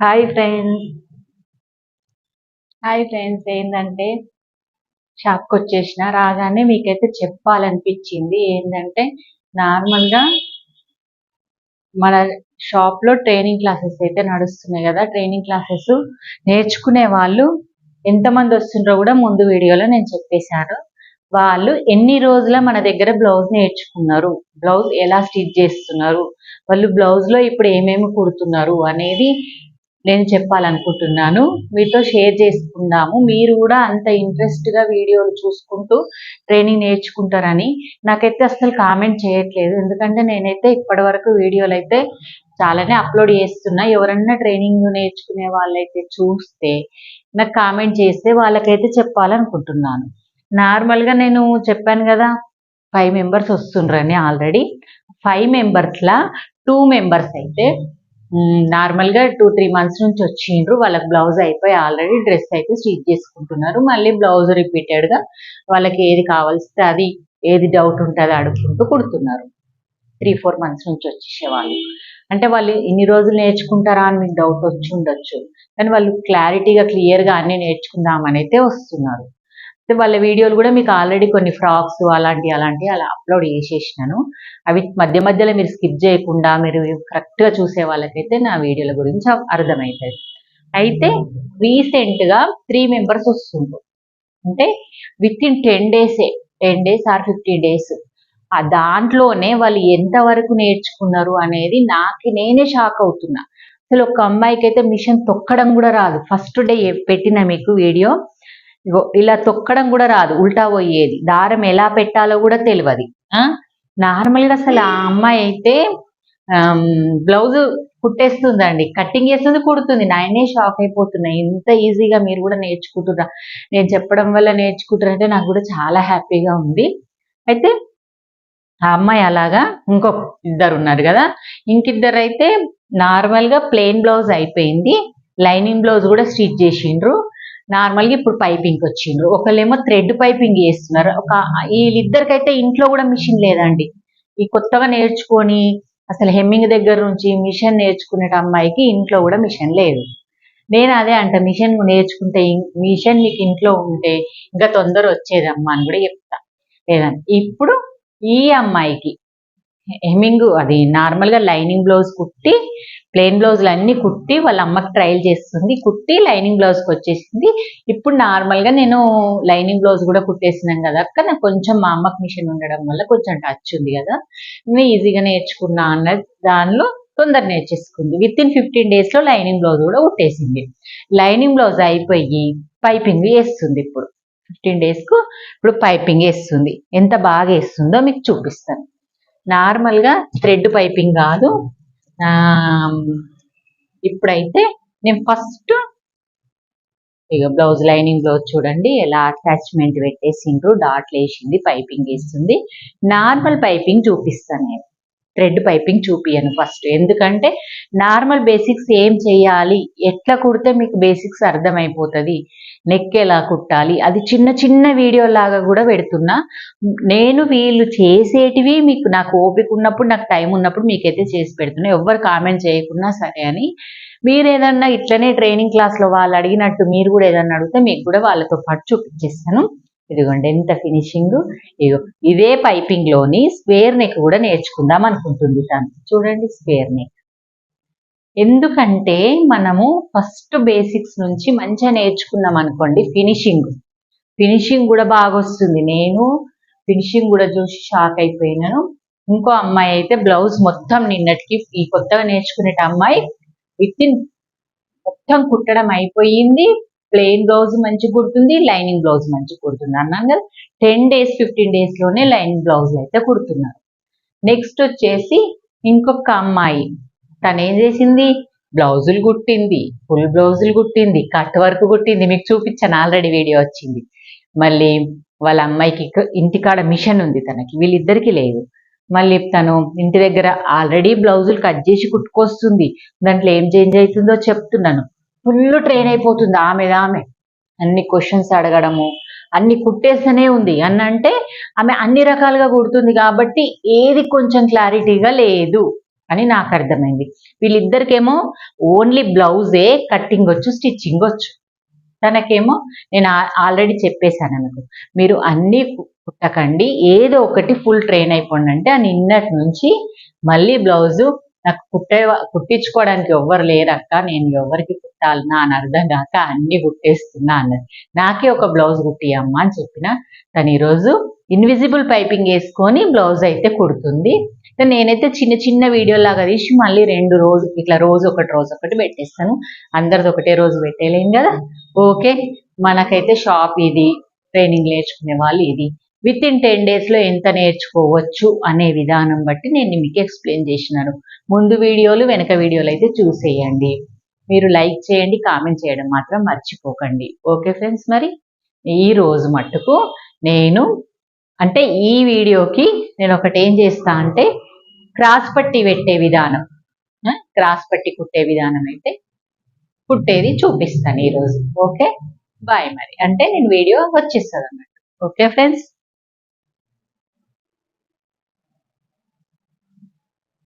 Hi friends hi friends ఏంటంటే షాప్కి వచ్చేసిన రాగానే మీకైతే చెప్పాలనిపించింది. ఏంటంటే నార్మల్గా మన షాప్లో ట్రైనింగ్ క్లాసెస్ అయితే నడుస్తున్నాయి కదా. ట్రైనింగ్ క్లాసెస్ నేర్చుకునే వాళ్ళు ఎంతమంది వస్తుండ్రో కూడా ముందు వీడియోలో నేను చెప్పేశాను. వాళ్ళు ఎన్ని రోజుల మన దగ్గర బ్లౌజ్ నేర్చుకున్నారు? బ్లౌజ్ ఎలా స్టిచ్ చేస్తున్నారు? వాళ్ళు బ్లౌజ్లో ఇప్పుడు ఏమేమి కుడుతున్నారు? అనేది నేను చెప్పాలనుకుంటున్నాను. మీతో షేర్ చేసుకుందాము. మీరు కూడా అంత ఇంట్రెస్ట్గా వీడియోలు చూసుకుంటూ ట్రైనింగ్ నేర్చుకుంటారని నాకైతే అసలు కామెంట్ చేయట్లేదు. ఎందుకంటే నేనైతే ఇప్పటి వరకు వీడియోలు అయితే చాలానే అప్లోడ్ చేస్తున్నా. ఎవరన్నా ట్రైనింగ్ నేర్చుకునే వాళ్ళైతే చూస్తే నాకు కామెంట్ చేస్తే వాళ్ళకైతే చెప్పాలనుకుంటున్నాను. నార్మల్గా నేను చెప్పాను కదా ఫైవ్ మెంబర్స్ వస్తుండ్రని ఆల్రెడీ ఫైవ్ మెంబర్స్లా టూ మెంబర్స్ అయితే నార్మల్గా టూ త్రీ మంత్స్ నుంచి వచ్చిండ్రు. వాళ్ళకి బ్లౌజ్ అయిపోయి ఆల్రెడీ డ్రెస్ అయితే స్టిచ్ చేసుకుంటున్నారు. మళ్ళీ బ్లౌజ్ రిపీటెడ్గా వాళ్ళకి ఏది కావాల్సితే అది ఏది డౌట్ ఉంటుంది అడుగుకుంటూ కుడుతున్నారు. త్రీ ఫోర్ మంత్స్ నుంచి వచ్చేసేవాళ్ళు అంటే వాళ్ళు ఇన్ని రోజులు నేర్చుకుంటారా అని మీకు డౌట్ వచ్చి ఉండొచ్చు. కానీ వాళ్ళు క్లారిటీగా క్లియర్గా అన్నీ నేర్చుకుందామని అయితే వస్తున్నారు. వాళ్ళ వీడియోలు కూడా మీకు ఆల్రెడీ కొన్ని ఫ్రాక్స్ అలాంటి అలాంటి అలా అప్లోడ్ చేసేసినాను. అవి మధ్య మధ్యలో మీరు స్కిప్ చేయకుండా మీరు కరెక్ట్గా చూసే వాళ్ళకైతే నా వీడియోల గురించి అర్థమవుతుంది అయితే రీసెంట్గా త్రీ మెంబర్స్ వస్తుండ్రు. అంటే విత్ ఇన్ టెన్ డేసే ten days or fifteen days. ఆ దాంట్లోనే వాళ్ళు ఎంతవరకు నేర్చుకున్నారు అనేది నాకు నేనే షాక్ అవుతున్నా. అసలు ఒక అమ్మాయికి అయితే మిషన్ తొక్కడం కూడా రాదు. ఫస్ట్ డే పెట్టిన మీకు వీడియో. ఇగో ఇలా తొక్కడం కూడా రాదు ఉల్టా పోయేది. దారం ఎలా పెట్టాలో కూడా తెలియదు నార్మల్గా అసలు ఆ అమ్మాయి అయితే బ్లౌజ్ కుట్టేస్తుందండి. కట్టింగ్ చేస్తుంది కుడుతుంది. నాయనే షాక్ అయిపోతున్నా. ఇంత ఈజీగా మీరు కూడా నేర్చుకుంటున్నా నేను చెప్పడం వల్ల నేర్చుకుంటారంటే నాకు కూడా చాలా హ్యాపీగా ఉంది. అయితే ఆ అమ్మాయి అలాగా ఇంకొక ఇద్దరు ఉన్నారు కదా. ఇంకిద్దరు అయితే నార్మల్గా ప్లెయిన్ బ్లౌజ్ అయిపోయింది. లైనింగ్ బ్లౌజ్ కూడా స్టిచ్ చేసిండ్రు. నార్మల్గా ఇప్పుడు పైపింగ్ వచ్చిండ్రు. ఒకళ్ళేమో థ్రెడ్ పైపింగ్ చేస్తున్నారు. ఒక వీళ్ళిద్దరికైతే ఇంట్లో కూడా మిషన్ లేదండి. ఈ కొత్తగా నేర్చుకొని అసలు హెమ్మింగ్ దగ్గర నుంచి మిషన్ నేర్చుకునే అమ్మాయికి ఇంట్లో కూడా మిషన్ లేదు. నేను అదే అంట మిషన్ నేర్చుకుంటే మిషన్ నీకు ఇంట్లో ఉంటే ఇంకా తొందర వచ్చేదమ్మా అని కూడా చెప్తా. లేదండి. ఇప్పుడు ఈ అమ్మాయికి హెమ్మింగ్ అది నార్మల్గా లైనింగ్ బ్లౌజ్ కుట్టి ప్లెయిన్ బ్లౌజులు అన్నీ కుట్టి వాళ్ళ అమ్మకి ట్రయల్ చేస్తుంది. కుట్టి లైనింగ్ బ్లౌజ్కి వచ్చేసింది. ఇప్పుడు నార్మల్గా నేను లైనింగ్ బ్లౌజ్ కూడా కుట్టేసినాం కదా అక్క. నాకు కొంచెం మా అమ్మకి మిషన్ ఉండడం వల్ల కొంచెం టచ్ ఉంది కదా. నేను ఈజీగా నేర్చుకున్నా అన్న దానిలో తొందర నేర్చేసుకుంది. విత్ ఇన్ ఫిఫ్టీన్ డేస్లో లైనింగ్ బ్లౌజ్ కూడా కుట్టేసింది. లైనింగ్ బ్లౌజ్ అయిపోయి పైపింగ్ వేస్తుంది ఇప్పుడు. ఫిఫ్టీన్ డేస్కు ఇప్పుడు పైపింగ్ వేస్తుంది. ఎంత బాగా వేస్తుందో మీకు చూపిస్తాను. నార్మల్గా థ్రెడ్ పైపింగ్ కాదు. ఇప్పుడైతే నేను ఫస్ట్ ఇక బ్లౌజ్ లైనింగ్ బ్లౌజ్ చూడండి ఎలా అటాచ్మెంట్ పెట్టేసిండ్రు డాట్లు వేసింది పైపింగ్ వేస్తుంది. నార్మల్ పైపింగ్ చూపిస్తాను నేను. థ్రెడ్ పైపింగ్ చూపియను ఫస్ట్. ఎందుకంటే నార్మల్ బేసిక్స్ ఏం చేయాలి? ఎట్లా కుడితే మీకు బేసిక్స్ అర్థమైపోతుంది. నెక్ ఎలా కుట్టాలి? అది చిన్న చిన్న వీడియో లాగా కూడా పెడుతున్నా. నేను వీళ్ళు చేసేటివి మీకు నాకు ఓపిక ఉన్నప్పుడు నాకు టైం ఉన్నప్పుడు మీకైతే చేసి పెడుతున్నా. ఎవ్వరు కామెంట్ చేయకున్నా సరే అని. మీరు ఏదన్నా ఇట్లనే ట్రైనింగ్ క్లాస్లో వాళ్ళు అడిగినట్టు మీరు కూడా ఏదన్నా అడిగితే మీకు కూడా వాళ్ళతో పాటు చూపించేస్తాను. ఇదిగోండి ఎంత ఫినిషింగ్ ఇదిగో ఇదే పైపింగ్లోని స్క్వేర్ నెక్ కూడా నేర్చుకుందాం అనుకుంటుంది తను చూడండి స్క్వేర్ నెక్ ఎందుకంటే మనము ఫస్ట్ బేసిక్స్ నుంచి మంచిగా నేర్చుకున్నాం అనుకోండి ఫినిషింగ్ ఫినిషింగ్ కూడా బాగా వస్తుంది. నేను ఫినిషింగ్ కూడా చూసి షాక్ అయిపోయినాను. ఇంకో అమ్మాయి అయితే బ్లౌజ్ మొత్తం నిన్నటికి ఈ కొత్తగా నేర్చుకునే అమ్మాయి విత్ ఇన్ మొత్తం కుట్టడం అయిపోయింది. ప్లెయిన్ బ్లౌజ్ మంచి కుడుతుంది లైనింగ్ బ్లౌజ్ మంచి కుడుతుంది. అన్నాం కదా? టెన్ డేస్ ఫిఫ్టీన్ డేస్లోనే లైనింగ్ బ్లౌజ్ అయితే కుడుతున్నారు. నెక్స్ట్ వచ్చేసి ఇంకొక అమ్మాయి. తను ఏం చేసింది? బ్లౌజులు కుట్టింది. ఫుల్ బ్లౌజులు కుట్టింది. కట్ వర్క్ కుట్టింది. మీకు చూపించాను. ఆల్రెడీ వీడియో వచ్చింది. మళ్ళీ వాళ్ళ అమ్మాయికి ఇంటికాడ మిషన్ ఉంది తనకి. వీళ్ళిద్దరికీ లేదు. మళ్ళీ తను ఇంటి దగ్గర ఆల్రెడీ బ్లౌజులు కట్ చేసి కుట్టుకొస్తుంది. దాంట్లో ఏం చేంజ్ అవుతుందో చెప్తున్నాను. ఫుల్ ట్రైన్ అయిపోతుంది ఆమె ఆమె. అన్ని క్వశ్చన్స్ అడగడము అన్ని కుట్టేస్తూనే ఉంది. అన్న అంటే ఆమె అన్ని రకాలుగా కుడుతుంది కాబట్టి ఏది కొంచెం క్లారిటీగా లేదు అని నాకు అర్థమైంది. వీళ్ళిద్దరికేమో ఓన్లీ బ్లౌజే కట్టింగ్ వచ్చు స్టిచ్చింగ్ వచ్చు. తనకేమో నేను ఆల్రెడీ చెప్పేశాను అనుకో. మీరు అన్నీ కుట్టకండి. ఏదో ఒకటి ఫుల్ ట్రైన్ అయిపోండి అంటే ఆ నిన్నటి నుంచి మళ్ళీ బ్లౌజు నాకు కుట్టే కుట్టించుకోవడానికి ఎవ్వరు లేరక్క నేను ఎవరికి కుట్టాలన్నా అని అర్థం కాక అన్ని కుట్టేస్తున్నా అన్నది. నాకే ఒక బ్లౌజ్ కుట్టియమ్మ అని చెప్పిన తను ఈరోజు ఇన్విజిబుల్ పైపింగ్ వేసుకొని బ్లౌజ్ అయితే కుడుతుంది. నేనైతే చిన్న చిన్న వీడియోలాగా తీసి మళ్ళీ రెండు రోజు ఇట్లా రోజు ఒకటి రోజు ఒకటి పెట్టేస్తాను. అందరిది ఒకటే రోజు పెట్టేలేం కదా? ఓకే మనకైతే షాప్ ఇది ట్రైనింగ్ నేర్చుకునే వాళ్ళు ఇది. విత్ ఇన్ టెన్ డేస్లో ఎంత నేర్చుకోవచ్చు అనే విధానం బట్టి నేను మీకు ఎక్స్ప్లెయిన్ చేసినాను. ముందు వీడియోలు వెనక వీడియోలు అయితే చూసేయండి. మీరు లైక్ చేయండి కామెంట్ చేయడం మాత్రం మర్చిపోకండి. ఓకే ఫ్రెండ్స్ మరి ఈ రోజు మట్టుకు నేను అంటే ఈ వీడియోకి నేను ఒకటి ఏం చేస్తా అంటే క్రాస్ పట్టి పెట్టే విధానం. క్రాస్ పట్టి కుట్టే విధానం అయితే కుట్టేది చూపిస్తాను ఈరోజు ఓకే బాయ్ మరి. అంటే నేను వీడియో వచ్చేస్తుంది అన్నట్టు ఓకే ఫ్రెండ్స్